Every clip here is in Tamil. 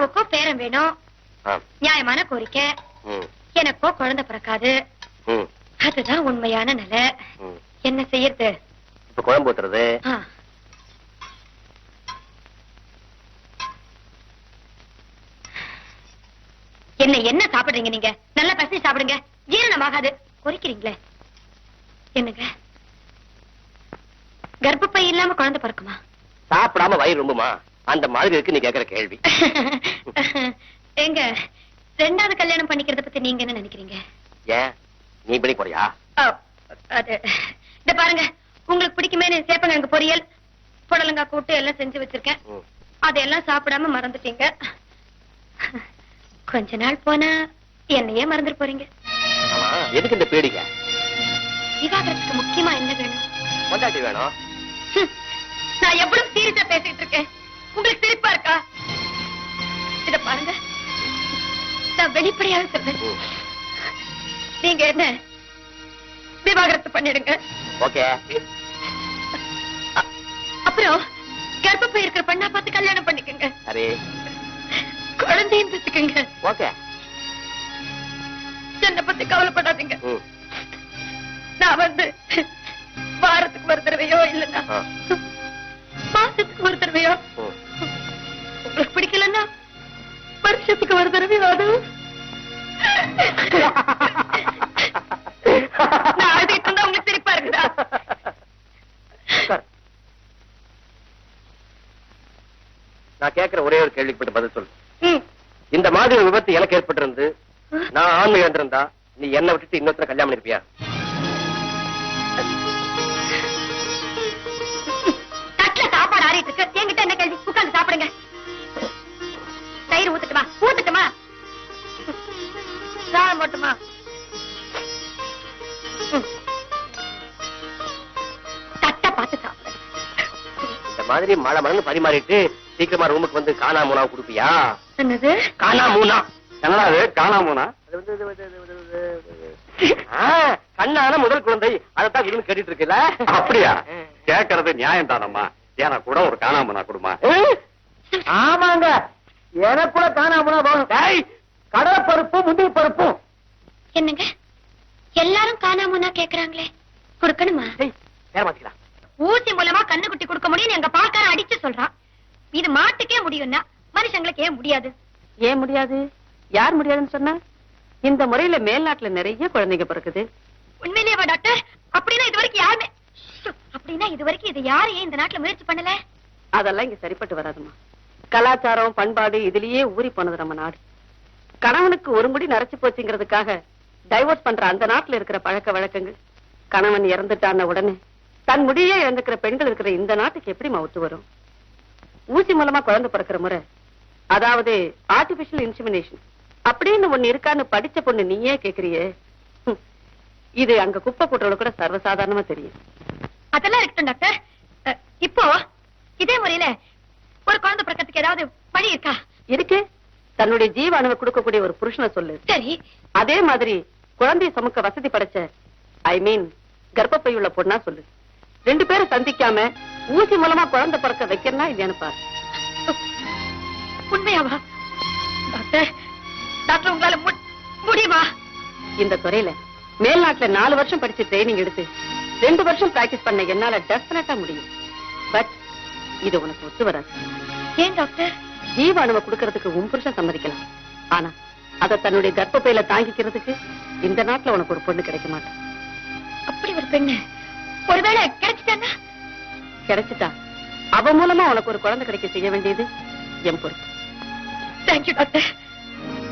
அம்மாவுக்கோ பேரன் வேணும். நியாயமான கோரிக்கை. எனக்கோ குழந்தை பிறக்காது. அதுதான் உண்மையான நிலை. என்ன செய்யறது? இப்ப குழம்பு ஊத்துறது. என்ன என்ன சாப்பிடுறீங்க நீங்க? நல்லா பசி சாப்பிடுங்க. ஜீரணமாகாது குறிக்கிறீங்களே. என்னங்க? கர்ப்பப்பை இல்லாம குழந்தை பிறக்குமா? சாப்பிடாம வயிறு ரொம்புமா அந்த மாதிரி இருக்கு நீ கேக்குற கேள்வி. எங்க ரெண்டாவது கல்யாணம் பண்ணிக்கிறத பத்தி நீங்க என்ன நினைக்கிறீங்க? ஏன்? நீ பண்ணி போறியா? அது இந்த பாருங்க உங்களுக்கு பிடிக்குமே சேப்பங்கிழங்கு பொரியல் புடலங்காய் கூட்டு எல்லாம் செஞ்சு வச்சிருக்கேன். ம். அதையெல்லாம் சாப்பிடாம மறந்துட்டீங்க. கொஞ்ச நாள் போனா என்னையே மறந்துட்டு போறீங்க. எதுக்கு இந்த பீடிக்க விவாகரத்துக்கு முக்கியமா என்ன வேணும்? வேணும்? நான் எவ்வளவு சீரியஸா பேசிட்டு இருக்கேன். உங்களுக்கு சிரிப்பா இருக்கா? இத பாருங்க. நான் வெளிப்படையாக சொல்றேன். நீங்க என்ன விவாகரத்து பண்ணிடுங்க. ஓகே. அப்புறம் கர்ப்பப்பை இருக்கிற பெண்ணா பார்த்து கல்யாணம் பண்ணிக்கங்க. சரி. குழந்தையும் பெற்றுக்கங்க ஓகே. என்னை பத்தி கவலைப்படாதீங்க. நான் வந்து வாரத்துக்கு ஒரு தடவையோ இல்லைன்னா. மாசத்துக்கு ஒரு தடவையோ பிடிக்கலன்னா வருஷத்துக்கு ஒரு தடவையாவது நான் அழுதுட்டு இருந்தா உங்களுக்கு சிரிப்பா இருக்குதா சார். நான் கேக்குற ஒரே ஒரு கேள்விக்கு மட்டும் பதில் சொல்லு. இந்த மாதிரி விபத்து எனக்கு ஏற்பட்டிருந்து நான் ஆண்மை இழந்திருந்தா நீ என்ன விட்டுட்டு இன்னொருத்தர கல்யாணம் பண்ணிருப்பியா ஊத்துட்டுமா ஊத்துட்டுமா. சாதம் போட்டுமா. ம். தட்டை பார்த்து சாப்பிடுங்க இந்த மாதிரி மழை மழை பரிமாறிட்டு சீக்கிரமா ரூமுக்கு வந்து காணா மூணா கொடுப்பியா? என்னது? காணா மூணா. என்னடா அது வந்து- ஆ, கண்ணான முதல் குழந்தை. அதைத்தான் விரும்பி கேட்டுட்டு இருக்குல்ல அப்படியா? கேக்குறது நியாயம் தானம்மா ஏன்னா கூட ஒரு காணாமனா கொடுமா. ஆமாங்க. எனக்கு கூட காணாம போகணும் கடலை பருப்பும் முந்திரி பருப்பும் என்னங்க? எல்லாரும் காணாமன்னா கேக்குறாங்களே. கொடுக்கணுமா? ஊசி மூலமா கண்ணுக்குட்டி கொடுக்க முடியும் எங்க பாக்கார அடிச்சு சொல்றான். இது மாட்டுக்கே முடியும்னா மனுஷங்களுக்கு ஏன் முடியாது. ஏன் முடியாது? யார் முடியாதுன்னு சொன்னா? இந்த முறையில மேல்நாட்டுல நிறைய குழந்தைங்க பிறக்குது. உண்மையிலேவா டாக்டர்? அப்படின்னா இது வரைக்கும் யாருமே அப்படின்னா இது வரைக்கும் இது யாரும் ஏன் இந்த நாட்டுல முயற்சி பண்ணல? அதெல்லாம் இங்க சரிப்பட்டு வராதுமா கலாச்சாரம் பண்பாடு இதுலயே ஊறி போனது நம்ம நாடு. கணவனுக்கு ஒரு முடி நரைச்சு போச்சுங்கிறதுக்காக டைவோர்ஸ் பண்ற அந்த நாட்டுல இருக்கிற பழக்க வழக்கங்கள். கணவன் இறந்துட்டான உடனே தன் முடியே இழந்துக்கிற பெண்கள் இருக்கிற இந்த நாட்டுக்கு எப்படி ஒத்து வரும்? ஊசி மூலமா குழந்தை பிறக்கிற முறை. அதாவது ஆர்டிபிஷியல் இன்சிமினேஷன் அப்படின்னு ஒண்ணு இருக்கான்னு படிச்ச பொண்ணு நீயே கேக்குறியே. இது அங்க குப்பை கூட்டுறவங்க கூட சர்வசாதாரணமா தெரியும். அதெல்லாம் இருக்கட்டும் டாக்டர். இப்போ இதே முறையில ஒரு குழந்தை பிறக்கிறதுக்கு ஏதாவது வழி இருக்கா? இருக்கு தன்னுடைய ஜீவ அணுவை கொடுக்கக்கூடிய ஒரு புருஷனை சொல்லு. சரி. அதே மாதிரி குழந்தையை சுமக்க வசதி படைச்ச ஐ மீன் கர்ப்பப்பை உள்ள பொண்ணா சொல்லு. ரெண்டு பேரும் சந்திக்காம ஊசி மூலமா குழந்தை பிறக்க வைக்கிறனா இல்லையான்னு பாரு. உண்மையாவா? டாக்டர் டாக்டர் உங்களால முடியுமா? இந்த துறையில மேல்நாட்டுல நாலு வருஷம் படிச்சு ட்ரைனிங் எடுத்து ரெண்டு வருஷம் பிராக்டிஸ் பண்ண என்னால டெஃபினட்டா முடியும். பட் இது உனக்கு ஒத்து வராது. ஏன் டாக்டர்? ஜீவாணுவை கொடுக்கறதுக்கு உன் புருஷன் சம்மதிக்கலாம். ஆனா அதை தன்னுடைய கர்ப்பப்பையில தாங்கிக்கிறதுக்கு இந்த நாட்டுல உனக்கு ஒரு பொண்ணு கிடைக்க மாட்டேன் அப்படி ஒரு பெண்ணு ஒருவேளை கிடைச்சிட்டாங்க கிடைச்சிட்டா. அவ மூலமா உனக்கு ஒரு குழந்தை கிடைக்க செய்ய வேண்டியது என் பொறுப்பு. Thank you doctor.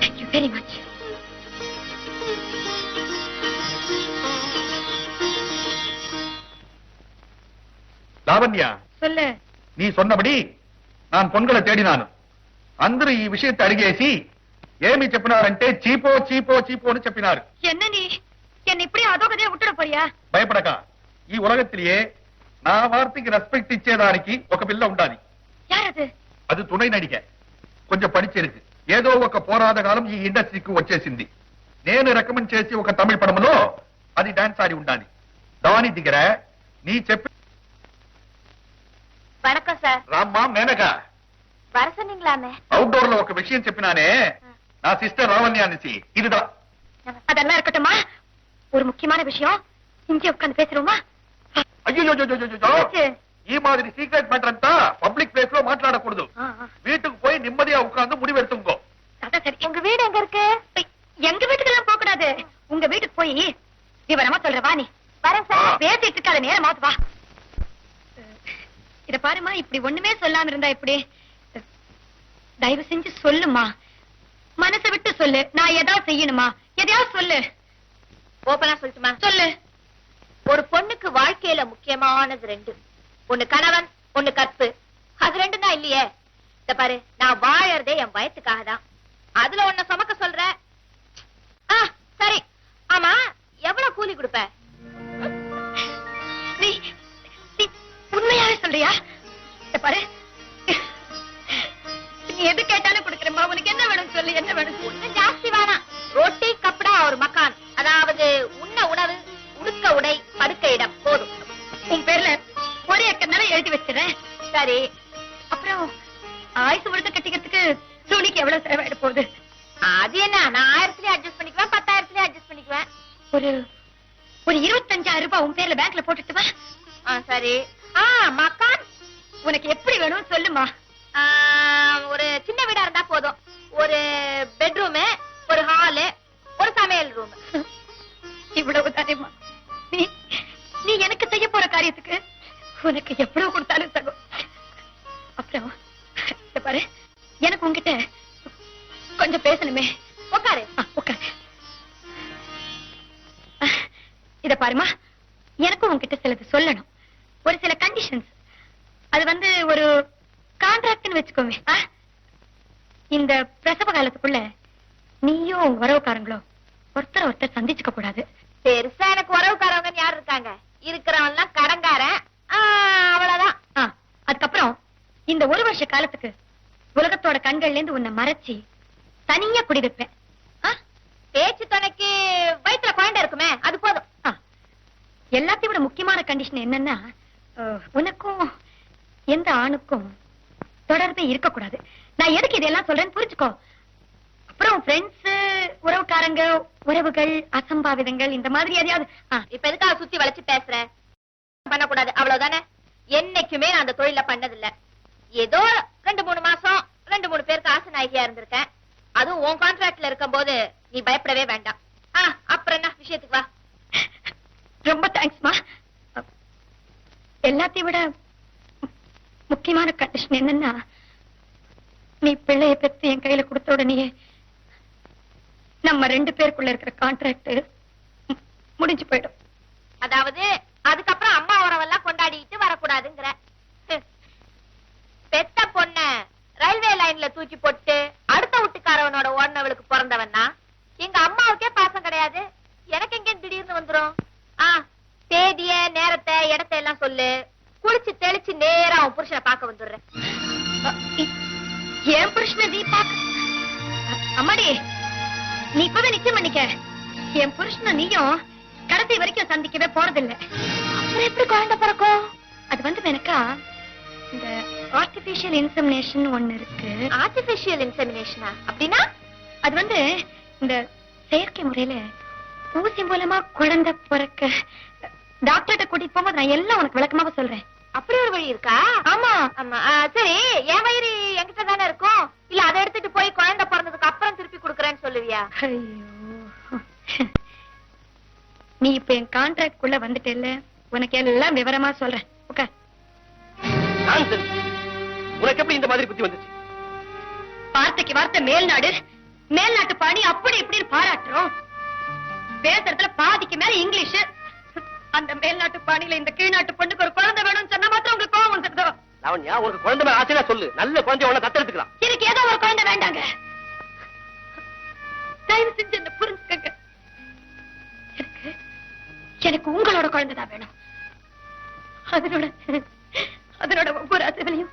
Thank you very much Lavanya. சொல்லு. நீ சொன்னபடி நான் పొంగళ తేడినాను అందరూ ఈ విషయత్తి అడిగేసి ఏమి చెప్పినారంటే చీపో చీపో చీపో అని చెప్పినారు என்ன நீ என்ன இப்படி அதோகதையா விட்டுட போறியா భయపడక ఈ ఉలగత్తిలియే నా వార్తకి రెస్పెక్ట్ ఇచ్చేదానికి ఒక పిల్ల ఉండాలి யார் அது అది తుణై నడిక కొంచెం పడిచేరుకు ఏదో ఒక పోరాద కాలం ఈ ఇండస్ట్రీకి వచ్చేసింది నేను రికమెండ్ చేసి ఒక తమిళ పడమలో అది డాన్స్ ఆడి ఉండాలి దాని దగ్గర నీ చెప్పి வணக்கம் சார் రామ్మా మేనక வர சொன்னீங்களாமே అవుట్డోర్ లో ఒక విషయం చెప్పినానే నా సిస్టర్ లావణ్య అనేసి ఇదిదా அதெல்லாம் இருக்கட்டும்மா ஒரு முக்கியமான விஷயம் இங்கே உட்கார்ந்து பேசுறோமா అయ్యో என்னாச்சு? ఈ మాదిరి సీక్రెట్ మ్యాటర్ అంతా పబ్లిక్ ప్లేస్ లో మాట్లాడకూడదు வீட்டுக்கு போய் நிம்மதியா உட்கார்ந்து முடிவெடுத்துங்கோ அதான் சரி உங்க வீடு எங்க இருக்கு எங்க வீட்டுக்கு எல்லாம் போக கூடாது உங்க வீட்டுக்கு போய் விவரமா சொல்ற வா நீ வரேன் ஆ. பேசிட்டு இருக்காத நேரமாவது வா இத பாருமா இப்படி ஒண்ணுமே சொல்லாம இருந்தா இப்படி தயவு செஞ்சு சொல்லுமா மனசை விட்டு சொல்லு. நான் ஏதாவது செய்யணுமா? எதையாவது சொல்லு. ஓபனா சொல்லட்டுமா? சொல்லு. ஒரு பொண்ணுக்கு வாழ்க்கையில முக்கியமானது ரெண்டு. ஒண்ணு கணவன் ஒண்ணு கற்பு. அது ரெண்டும் தான் இல்லையே. இந்த பாரு நான் வாழறதே என் வயத்துக்காக தான். அதுல ஒன்ன சுமக்க சொல்ற. சரி. ஆமா எவ்வளவு கூலி கொடுப்ப? சொல்றியா? பாரு. நீ எது கேட்டாலும் கொடுக்குறேம்மா உனக்கு என்ன வேணும் சொல்லு என்ன வேணும்? இன்னும் ஜாஸ்தி வேணாம் ரொட்டி கப்படா ஒரு மக்கான். அதாவது உண்ண உணவு உடுக்க உடை படுக்க இடம் போதும். உன் பேர்ல ஒரு ஏக்கர் நிலம் எழுதி வச்சிடுறேன். சரி. அப்புறம் ஆயுசு முழுக்க கட்டிக்கிறதுக்கு துணிக்கு எவ்வளவு செலவாயிட போகுது? அது என்ன? நான் ஆயிரத்துலயும் அட்ஜஸ்ட் பண்ணிக்குவேன் பத்தாயிரத்துலயும் அட்ஜஸ்ட் பண்ணிக்குவேன். ஒரு ஒரு இருபத்தஞ்சாயிரம் ரூபாய் உன் பேர்ல பேங்க்ல போட்டுட்டு வா. ஆ சரி. மக்கான் உனக்கு எப்படி வேணும் சொல்லுமா. ஒரு சின்ன வீடா இருந்தா போதும். ஒரு பெட்ரூம் ஒரு ஹாலு ஒரு சமையல் ரூம் இவ்வளவு தானேமா நீ நீ எனக்கு செய்ய போற காரியத்துக்கு உனக்கு எவ்வளவு கொடுத்தாலும் தகும். அப்புறம் இத பாரு. எனக்கு உன்கிட்ட கொஞ்சம் பேசணுமே. உட்காரு உட்காரு இத பாருமா. எனக்கும் உன்கிட்ட சிலது சொல்லணும். ஒரு சில கண்டிஷன்ஸ் அது வந்து ஒரு கான்ட்ராக்ட்னு வச்சுக்கோமே. ஆ? இந்த பிரசவ காலத்துக்குள்ள நீயும் உன் உறவுக்காரங்களோ ஒருத்தர் ஒருத்தர் சந்திச்சுக்க கூடாது. பெருசா எனக்கு உறவுக்காரவங்க யார் இருக்காங்க? இருக்கிறவன் எல்லாம் கடங்காரன் அவ்வளவுதான். அதுக்கப்புறம் இந்த ஒரு வருஷ காலத்துக்கு உலகத்தோட கண்கள்ல இருந்து உன்னை மறைச்சி தனியா குடி வைப்பேன்? பேச்சு துணைக்கு வயிற்றுல குழந்தை இருக்குமே அது போதும். எல்லாத்தையும் விட முக்கியமான கண்டிஷன் என்னன்னா உனக்கும் எந்த ஆணுக்கும் தொடர்பே இருக்கக்கூடாது. நான் எதுக்கு இதெல்லாம் சொல்றேன்னு புரிஞ்சுக்கோ. அப்புறம் ஃப்ரெண்ட்ஸ் உறவுக்காரங்க உறவுகள் அசம்பாவிதங்கள் இந்த மாதிரி எதையாவது இப்ப எதுக்காக சுத்தி வளைச்சு பேசுற? பண்ணக்கூடாது அவ்வளவுதானே? என்னைக்குமே நான் அந்த தொழில பண்ணதில்ல. ஏதோ ரெண்டு மூணு மாசம் ரெண்டு மூணு பேருக்கு ஆசை நாயகியா இருந்திருக்கேன். அதுவும் உன் கான்ட்ராக்ட்ல இருக்கும்போது நீ பயப்படவே வேண்டாம். அப்புறம் என்ன? விஷயத்துக்கு வா ரொம்ப தேங்க்ஸ்மா எல்லாத்தையும் விட முக்கியமான கண்டிஷன் என்னன்னா நீ பிள்ளைய என் கையில கொடுத்த உடனே நம்ம ரெண்டு பேருக்குள்ள இருக்கிற கான்ட்ராக்ட் முடிஞ்சு போயிடும். அதாவது அதுக்கப்புறம் அம்மா உறவெல்லாம் கொண்டாடிட்டு வரக்கூடாதுங்கிற. பெத்த பொண்ண ரயில்வே லைன்ல தூக்கி போட்டு அடுத்த வீட்டுக்காரவனோட ஓடினவளுக்கு பிறந்தவன்னா எங்க அம்மாவுக்கே பாசம் கிடையாது. எனக்கு எங்க திடீர்னு வந்துரும். ஆ தேதிய நேரத்தை இடத்தை எல்லாம் சொல்லு. குளிச்சு தெளிச்சு நேரா உன் புருஷனை பார்க்க வந்துடுறேன். என் புருஷனை நீ அ- அம்மாடி நீ இப்பவே நிச்சயம் பண்ணிக்க. என் புருஷனை நீயும் கடைசி வரைக்கும் சந்திக்கவே போறதில்ல. அப்புறம் எப்படி குழந்தை பிறக்கும்? அது வந்து எனக்கா இந்த ஆர்டிபிஷியல் இன்சமினேஷன் ஒண்ணு இருக்கு. ஆர்டிபிஷியல் இன்செமினேஷனா அப்படின்னா? அது வந்து இந்த செயற்கை முறையில ஊசி மூலமா குழந்தை பிறக்க டாக்டர்கிட்ட கூட்டிட்டு போகும்போது நான் எல்லாம் உனக்கு விளக்கமாக சொல்றேன். அப்படி ஒரு வழி இருக்கா? ஆமா. ஆமா. சரி என் வயிறு என்கிட்ட தானே இருக்கும்? இல்ல அதை எடுத்துட்டு போய் குழந்தை பிறந்ததுக்கு அப்புறம் திருப்பி கொடுக்கறேன்னு சொல்லுவியா? ஐயோ. நீ இப்ப என் கான்ட்ராக்ட் குள்ள வந்துட்டேல்ல? உனக்கு எல்லாம் விவரமா சொல்றேன். உட்கார். உனக்கு எப்படி இந்த மாதிரி புத்தி வந்துச்சு? வார்த்தைக்கு வார்த்தை மேல்நாடு மேல்நாட்டு பாணி அப்படி இப்படின்னு பாராட்டுறோம். பேசுறதுல பாதிக்கு மேல இங்கிலீஷ். அந்த மேல்நாட்டு பாணியில இந்த கீழ்நாட்டு பொண்ணுக்கு ஒரு குழந்தை வேணும்னு சொன்னா மாத்திரம் உங்களுக்கு கோவம் வந்துடுதோ லாவண்யா உனக்கு குழந்தை மேல ஆசையா சொல்லு? நல்ல குழந்தைய உன்னை தத்தெடுத்துக்கலாம் எனக்கு ஏதோ ஒரு குழந்தை வேண்டாங்க. தயவு செஞ்சு என்ன புரிஞ்சுக்கங்க. எனக்கு எனக்கு உங்களோட குழந்தை தான் வேணும். அதனோட அதனோட ஒவ்வொரு அசைவிலையும்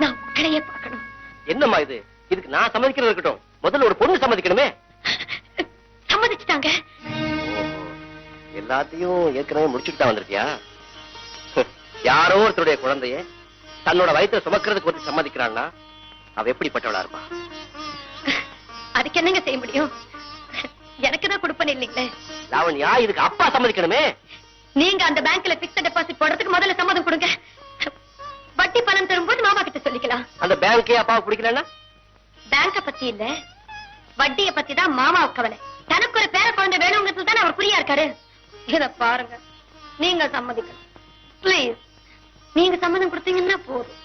நான் உங்களையே பார்க்கணும். என்னம்மா இது? இதுக்கு நான் சம்மதிக்கிறது இருக்கட்டும். முதல்ல ஒரு பொண்ணு சம்மதிக்கணுமே. சம்மதிச்சுட்டாங்க. எல்லாத்தையும் ஏற்கனவே முடிச்சுட்டு தான் வந்திருக்கியா? யாரோ ஒருத்தருடைய குழந்தைய தன்னோட வயித்துல சுமக்கிறதுக்கு ஒருத்தர் சம்மதிக்கிறான்னா அவ எப்படிப்பட்டவளா இருப்பா? அதுக்கு என்னங்க செய்ய முடியும்? எனக்கு தான் கொடுப்பேன் இல்லைங்களே. லாவண்யா இதுக்கு அப்பா சம்மதிக்கணுமே? நீங்க அந்த பேங்க்ல பிக்ஸட் டெபாசிட் போடுறதுக்கு முதல்ல சம்மதம் கொடுங்க. வட்டி பணம் தரும்போது மாமா கிட்ட சொல்லிக்கலாம். அந்த பேங்க்கே அப்பாவுக்கு பிடிக்கலன்னா? பேங்க பத்தி இல்ல. வட்டிய பத்தி தான் மாமா கவலை. தனக்கு ஒரு பேர குழந்தை வேணுங்கிறது தானே அவர் குறியா இருக்காரு? இத பாருங்க. நீங்க சம்மதிக்கணும். ப்ளீஸ் நீங்க சம்மதம் கொடுத்தீங்கன்னா போதும்.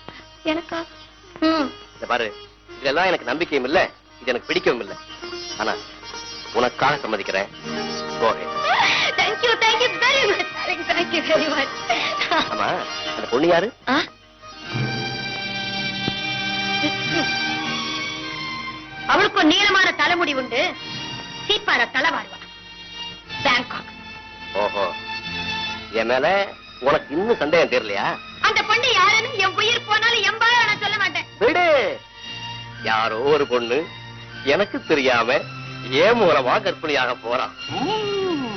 எனக்கா? ம். இந்த பாரு. இதெல்லாம் எனக்கு நம்பிக்கையும் இல்ல. இது எனக்கு பிடிக்கவும் இல்ல. ஆனா உனக்காக சம்மதிக்கிறேன். Bouquet thank you thank you very much thank you very much ஆமா. அந்த பொண்ணு யாரு? அவளுக்கு நீளமான தலைமுடி உண்டு. சீப்பார தலை வாழ்வா பேங்காக் ஓஹோ. என் மேல உனக்கு இன்னும் சந்தேகம் தெரியலையா? அந்த பொண்ணு யாருன்னு என் உயிர் போனாலும் எம்பாய நான் சொல்ல மாட்டேன். விடு. யாரோ ஒரு பொண்ணு எனக்கு தெரியாம ஏன் மூலமா கற்பனையாக போறான் ம்ம்.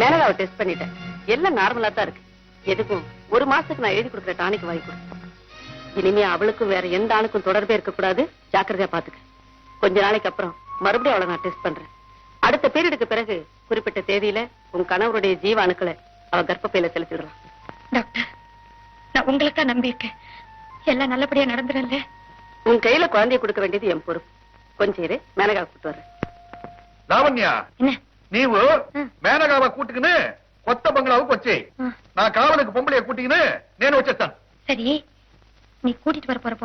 மேனகாவை டெஸ்ட் பண்ணிட்டேன். எல்லாம் நார்மலா தான் இருக்கு. எதுக்கும் ஒரு மாசத்துக்கு நான் எழுதி கொடுக்குற டானிக் வாங்கி கொடு. இனிமே அவளுக்கும் வேற எந்த ஆணுக்கும் தொடர்பே இருக்க கூடாது ஜாக்கிரதையா பாத்துக்க. கொஞ்ச நாளைக்கு அப்புறம் மறுபடியும் அவளை நான் டெஸ்ட் பண்றேன். அடுத்த பீரியடுக்கு பிறகு குறிப்பிட்ட தேதியில உன் கணவருடைய ஜீவ அணுக்களை அவ கர்ப்பப்பையில செலுத்திடலாம் டாக்டர் நான் உங்களுக்கா நம்பியிருக்கேன். எல்லாம் நல்லபடியா நடந்துடல உன் கையில குழந்தைய கொடுக்க வேண்டியது என் பொறுப்பு. கொஞ்சம் இரு மேனகா கூட்டு வர்றேன் லாவண்யா என்ன? நீவு. மேனகாவை கூட்டுக்குன்னு கொத்த பங்களாவுக்கு வச்சு. நான் காவலுக்கு பொம்பளைய கூட்டிக்கின்னு నేను వచ్చేస్తాను சரி நீ கூட்டிட்டு வர போற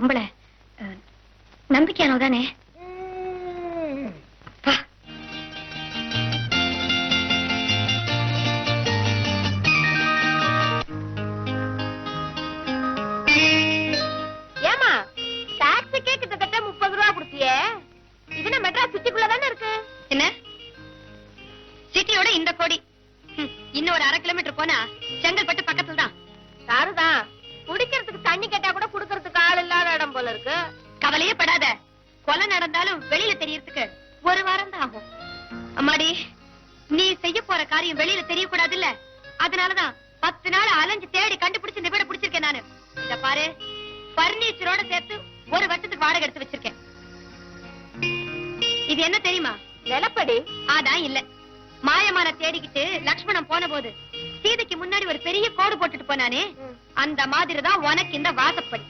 காரியம் வெளியில தெரியக்கூடாது இல்ல அதனாலதான் பத்து நாள் அலைஞ்சு தேடி கண்டுபிடிச்சு இந்த வீட பிடிச்சிருக்கேன் நானு. இத பாரு பர்னிச்சரோட சேர்த்து ஒரு வருஷத்துக்கு வாடகை எடுத்து வச்சிருக்கேன். இது என்ன தெரியுமா? நிலப்படி? அதான் இல்ல. மாயமான தேடிக்கிட்டு லக்ஷ்மணன் போன போது சீதைக்கு முன்னாடி ஒரு பெரிய கோடு போட்டுட்டு போனானே. அந்த மாதிரிதான் உனக்கு இந்த வாசப்படி.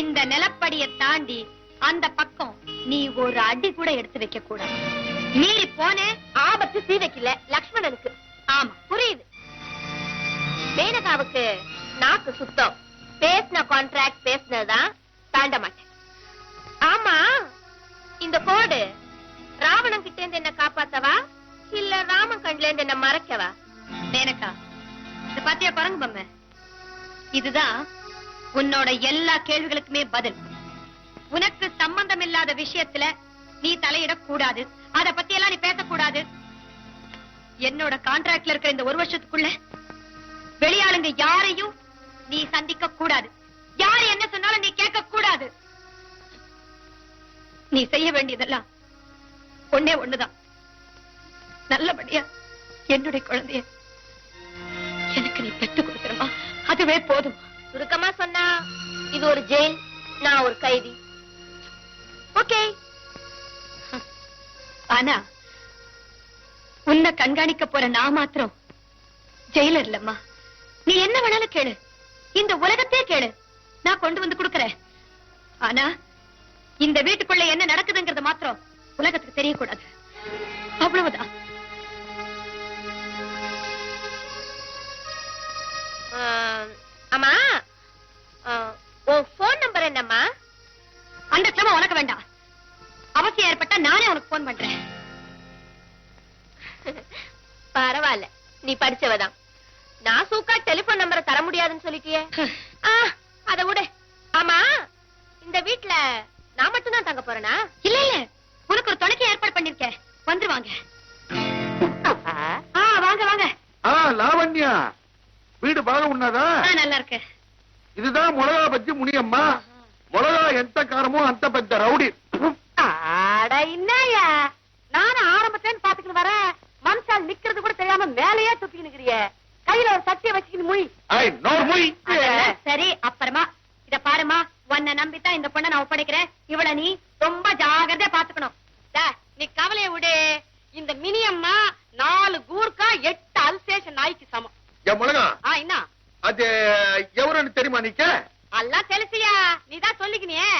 இந்த நிலப்படிய தாண்டி அந்த பக்கம் நீ ஒரு அடி கூட எடுத்து வைக்க கூடாது மீறி போனே ஆபத்து சீதைக்கில்ல லக்ஷ்மணனுக்கு. ஆமா புரியுது. மேனகாவுக்கு நாக்கு சுத்தம். பேசின கான்ட்ராக்ட் பேசினதுதான் தாண்ட மாட்டேன். ஆமா இந்த கோடு ராவணன் கிட்ட இருந்து என்ன காப்பாத்தவா? இல்ல ராமன் கண்ல இருந்து என்ன மறைக்கவா? மேனகா இது பாத்தியா குரங்கு பொம்மை? இதுதான் உன்னோட எல்லா கேள்விகளுக்குமே பதில். உனக்கு சம்பந்தம் இல்லாத விஷயத்துல நீ தலையிடக் கூடாது அத பத்தி எல்லாம் நீ பேசக்கூடாது. என்னோட கான்ட்ராக்ட்ல இருக்கிற இந்த ஒரு வருஷத்துக்குள்ள வெளியாளுங்க யாரையும் நீ சந்திக்க கூடாது யாரு என்ன சொன்னாலும் நீ கேட்க கூடாது நீ செய்ய வேண்டியதெல்லாம் ஒன்னே ஒண்ணுதான். நல்லபடியா என்னுடைய குழந்தைய எனக்கு நீ பெத்து கொடுத்துருமா அதுவே போதும். சுருக்கமா சொன்னா இது ஒரு ஜெயில் நான் ஒரு கைதி. ஓகே. ஆனா உன்னை கண்காணிக்க போற நான் மாத்திரம் ஜெயிலர் இல்லம்மா நீ என்ன வேணாலும் கேளு. இந்த உலகத்தையே கேளு. நான் கொண்டு வந்து கொடுக்கறேன். ஆனா இந்த வீட்டுக்குள்ள என்ன நடக்குதுங்கிறது மாத்திரம் உலகத்துக்கு தெரியக்கூடாது. அவ்வளவுதான். ஆ, உன் போன் நம்பர் என்னம்மா? அந்த சிரமம் உனக்கு வேண்டாம். அவசியம் ஏற்பட்டா நானே உனக்கு போன் பண்றேன். பரவாயில்ல. நீ படிச்சவதான். நான் சூக்கா டெலிபோன் நம்பரை தர முடியாதுன்னு சொல்லிட்டியே. அத விடு. ஆமா இந்த வீட்டுல நான் மட்டும் தங்க போறேனா? இல்ல இல்ல. உனக்கு ஒரு துணைக்கு ஏற்பாடு பண்ணிருக்க வந்துருவாங்க. வாங்க வாங்க. லாவண்யா. வீடு பாக உண்ணாதா? நல்லா இருக்கு இதுதான் மிளகா பஜ்ஜி முனியம்மா. மிளகா எந்த காரமோ அந்த பெத்த ரவுடி. என்னயா நானும் ஆரம்பத்துல பாத்துக்கிட்டு வரேன் மனுஷால் நிக்கிறது கூட தெரியாம மேலேயே துப்பி நிக்கிறிய. கையில ஒரு சட்டியை வச்சுக்கிட்டு மொய். சரி அப்புறமா? இத பாருமா உன்னை நம்பித்தான் இந்த பொண்ணை நான் ஒப்படைக்கிறேன். இவள நீ ரொம்ப ஜாகிரதையா பாத்துக்கணும் நீ கவலைய விடு. இந்த மினியம்மா நாலு கூர்க்கா எட்டு அல்சேஷன் நாய்க்கு சமம். என்ன அது எவருன்னு தெரியுமா நீக்க எல்லாம் தெரிசியா நீதான் சொல்லிக்கினியே.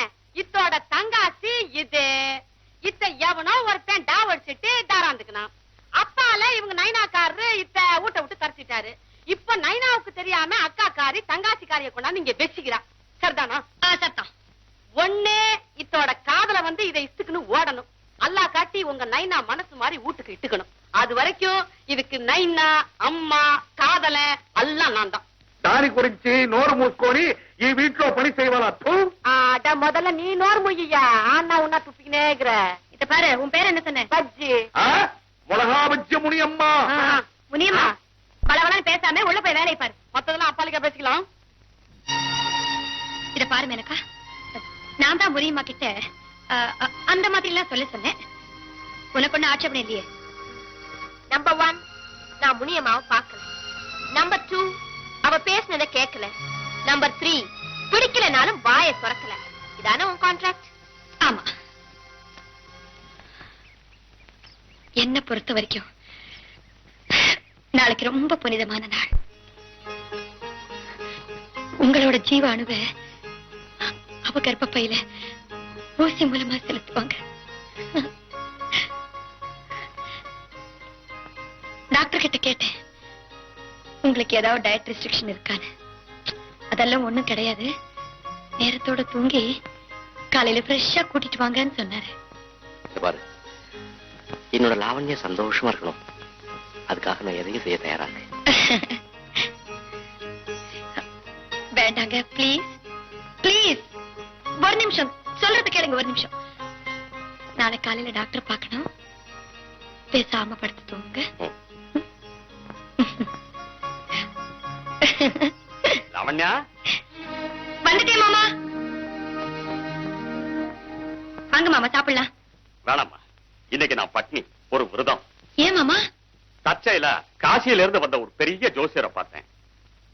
உங்க நைனா மனசு மாதிரி வீட்டுக்கு இட்டுக்கணும் அது வரைக்கும் இதுக்கு நைனா அம்மா காதல எல்லாம் நான் தான் దాని గురించి నోరు మూసుకొని ఈ వీటిలో పని చేయవాలా తూ. அட முதல்ல நீ நோர் மொய்யா ஆனா உன்னா துப்பிக்கினே இருக்கிற இத பாரு உன் பேர் என்ன சொன்ன பஜ்ஜி ఆ మొలగా బజ్జ మునియమ్మ முனியம்மா பலவளன்னு பேசாம உள்ள போய் வேலையை பாரு மத்ததெல்லாம் அப்பாலிக்கா பேசிக்கலாம் இத பாரு மேனக்கா நான் தான் முனியம்மா கிட்ட அ, அ, அந்த மாதிரி எல்லாம் சொல்ல சொன்னேன் உனக்கு ஒண்ணு ஆட்சேபணம் இல்லையே. நம்பர் ஒன் நான் முனியம்மாவை பார்க்கல. நம்பர் டூ அவ பேசுனத கேட்கல. நம்பர் த்ரீ பிடிக்கலனாலும் வாயை திறக்கல. இதானே உன் கான்ட்ராக்ட் ஆமா. என்ன பொறுத்த வரைக்கும் நாளைக்கு ரொம்ப புனிதமான நாள். உங்களோட ஜீவ அணுவை அவ கர்ப்பப்பையில ஊசி மூலமா செலுத்துவாங்க. டாக்டர் கிட்ட கேட்டேன். உங்களுக்கு ஏதாவது டயட் ரெஸ்ட்ரிக்ஷன் இருக்கான்னு. அதெல்லாம் ஒண்ணும் கிடையாது. நேரத்தோட தூங்கி காலையில ஃப்ரெஷ்ஷா கூட்டிட்டு வாங்கன்னு சொன்னாரு. பாரு. என்னோட லாவண்யா சந்தோஷமா இருக்கணும். அதுக்காக நான் எதையும் செய்ய தயாரா இருக்கேன் வேண்டாங்க ப்ளீஸ் ப்ளீஸ் ஒரு நிமிஷம். சொல்றது கேளுங்க ஒரு நிமிஷம். நாளை காலையில டாக்டர் பார்க்கணும். பேசாம படுத்து தூங்க லாவண்யா? வந்துட்டேன் மாமா. வாங்க மாமா சாப்பிடலாம். வேணாம்மா. இன்னைக்கு நான் பட்னி ஒரு விரதம். ஏன் மாமா? தச்சையில காசியில இருந்து வந்த ஒரு பெரிய ஜோசியரை பார்த்தேன்.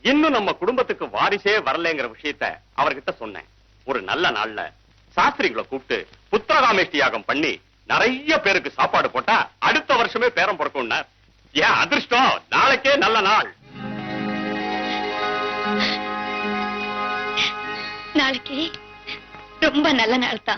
இன்னும் நம்ம குடும்பத்துக்கு வாரிசே வரலைங்கிற விஷயத்த அவர்கிட்ட சொன்னேன். ஒரு நல்ல நாள்ல சாஸ்திரிகளை கூப்பிட்டு புத்திரகாமேஷ்டி யாகம் பண்ணி நிறைய பேருக்கு சாப்பாடு போட்டா அடுத்த வருஷமே பேரம் பிறக்கும்னார். ஏன் அதிர்ஷ்டம். நாளைக்கே நல்ல நாள். நாளைக்கு ரொம்ப நல்ல நாள் தான்